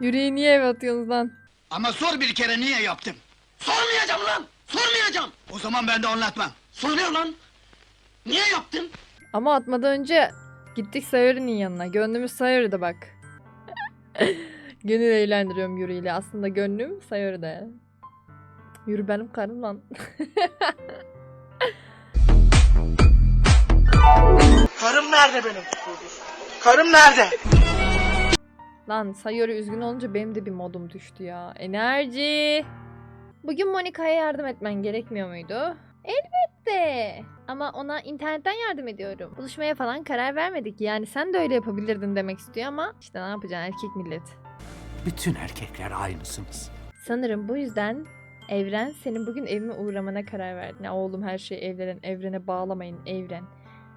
Yüreği niye eve atıyorsunuz lan? Ama sor bir kere niye yaptım? Sormayacağım lan! Sormayacağım! O zaman ben de anlatmam. Soruyor lan! Niye yaptın? Ama atmadan önce gittik Sayori'nin yanına. Gönlümüz Sayori'de bak. Gönül eğlendiriyorum Yuri ile. Aslında gönlüm Sayori'de. Yürü benim karım lan. Karım nerede benim? Karım nerede? Lan Sayori üzgün olunca benim de bir modum düştü ya. Enerji. Bugün Monika'ya yardım etmen gerekmiyor muydu? Elbette. Ama ona internetten yardım ediyorum. Buluşmaya falan karar vermedik. Yani sen de öyle yapabilirdin demek istiyor ama işte ne yapacaksın erkek millet. Bütün erkekler aynısınız. Sanırım bu yüzden Evren senin bugün evime uğramana karar verdi. Ya oğlum her şeyi evren, evrene bağlamayın evren.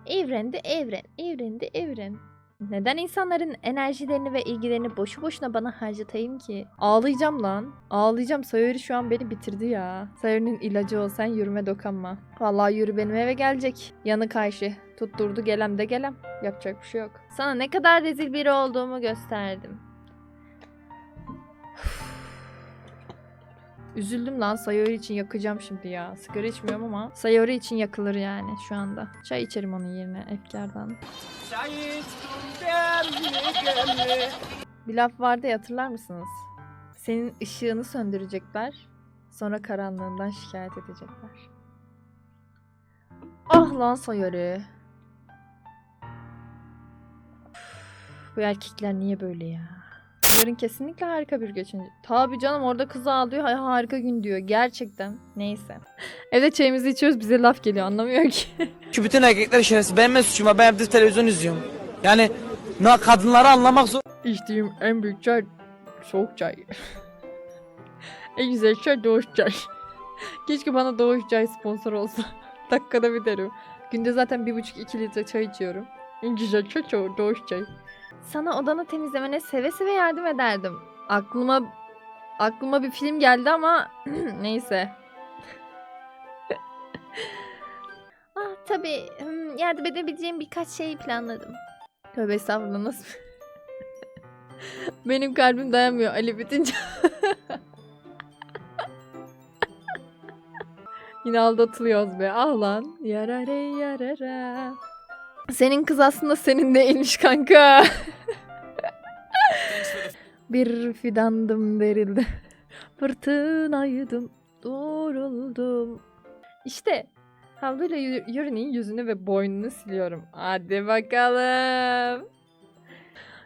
Evren de evren, evren de evren. Neden insanların enerjilerini ve ilgilerini boşu boşuna bana harcatayım ki? Ağlayacağım lan. Ağlayacağım. Sayori şu an beni bitirdi ya. Sayori'nin ilacı ol sen yürüme dokanma. Vallahi yürü benim eve gelecek. Yanı karşı. Tutturdu gelem de gelem. Yapacak bir şey yok. Sana ne kadar rezil biri olduğumu gösterdim. Üzüldüm lan Sayori için yakacağım şimdi ya. Sigara içmiyorum ama Sayori için yakılır yani şu anda. Çay içerim onun yerine efkardan. Bir laf vardı ya hatırlar mısınız? Senin ışığını söndürecekler. Sonra karanlığından şikayet edecekler. Ah lan Sayori. Bu erkekler niye böyle ya? Yarın kesinlikle harika bir geçince. Tabii canım orada kız ağlıyor. "Hay, harika gün diyor. Gerçekten. Neyse. Evde çayımızı içiyoruz. Bize laf geliyor. Anlamıyor ki. Şu bütün erkekler şerefsiz. Benim ne suçum var? Ben evde televizyon izliyorum. Yani na kadınları anlamak zor. İçtiğim en büyük çay soğuk çay. en güzel çay doğuş çay. Keşke bana doğuş çay sponsor olsa. Dakikada bir derim. Günde zaten bir buçuk iki litre çay içiyorum. En güzel çay doğuş çay. Sana odanı temizlemene seve seve yardım ederdim. Aklıma aklıma bir film geldi ama neyse. ah tabii hmm, yardım edebileceğim birkaç şey planladım. Tövbe estağfurullah nasıl? Benim kalbim dayanmıyor Ali bitince. Yine aldatılıyoruz be. Ah lan. Yarare yarara. Senin kız aslında senin değilmiş kanka. Bir fidandım derildi. Fırtınaydım. Doğruldum. İşte havluyla Yu- Yuri'nin yüzünü ve boynunu siliyorum. Hadi bakalım.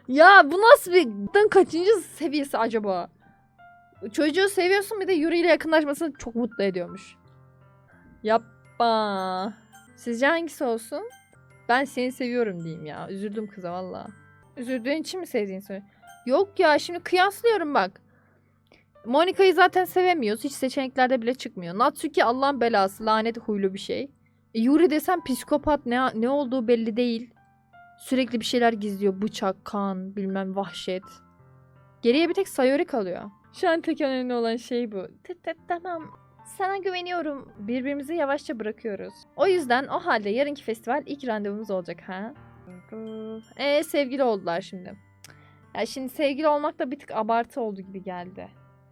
Ya bu nasıl bir kaçıncı seviyesi acaba? Çocuğu seviyorsun bir de Yuri ile yakınlaşmasını çok mutlu ediyormuş. Yapma. Sizce hangisi olsun? Ben seni seviyorum diyeyim ya. Üzüldüm kıza valla. Üzüldüğün için mi sevdiğini söyle? Yok ya şimdi kıyaslıyorum bak. Monika'yı zaten sevemiyoruz. Hiç seçeneklerde bile çıkmıyor. Natsuki Allah'ın belası. Lanet huylu bir şey. E, Yuri desem psikopat ne, ne olduğu belli değil. Sürekli bir şeyler gizliyor. Bıçak, kan, bilmem vahşet. Geriye bir tek Sayori kalıyor. Şu an tek önemli olan şey bu. Tamam. Sana güveniyorum. Birbirimizi yavaşça bırakıyoruz. O yüzden o halde yarınki festival ilk randevumuz olacak ha. E sevgili oldular şimdi. Ya şimdi sevgili olmak da bir tık abartı oldu gibi geldi.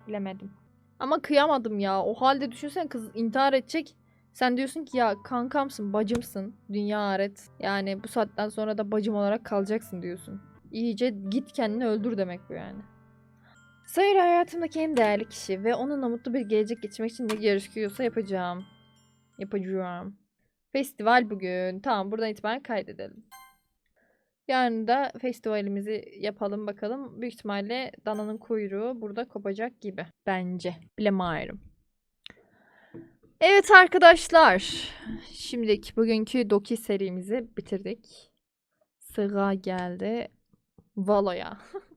Bilemedim. Ama kıyamadım ya. O halde düşünsen kız intihar edecek. Sen diyorsun ki ya kankamsın, bacımsın. Dünya aret. Yani bu saatten sonra da bacım olarak kalacaksın diyorsun. İyice git kendini öldür demek bu yani. Sayır hayatımdaki en değerli kişi ve onunla mutlu bir gelecek geçirmek için ne gerekiyorsa yapacağım. Yapacağım. Festival bugün. Tamam buradan itibaren kaydedelim. Yarın da festivalimizi yapalım bakalım. Büyük ihtimalle dananın kuyruğu burada kopacak gibi. Bence. Bilemiyorum. Evet arkadaşlar. Şimdilik bugünkü Doki serimizi bitirdik. Sıra geldi Valo'ya.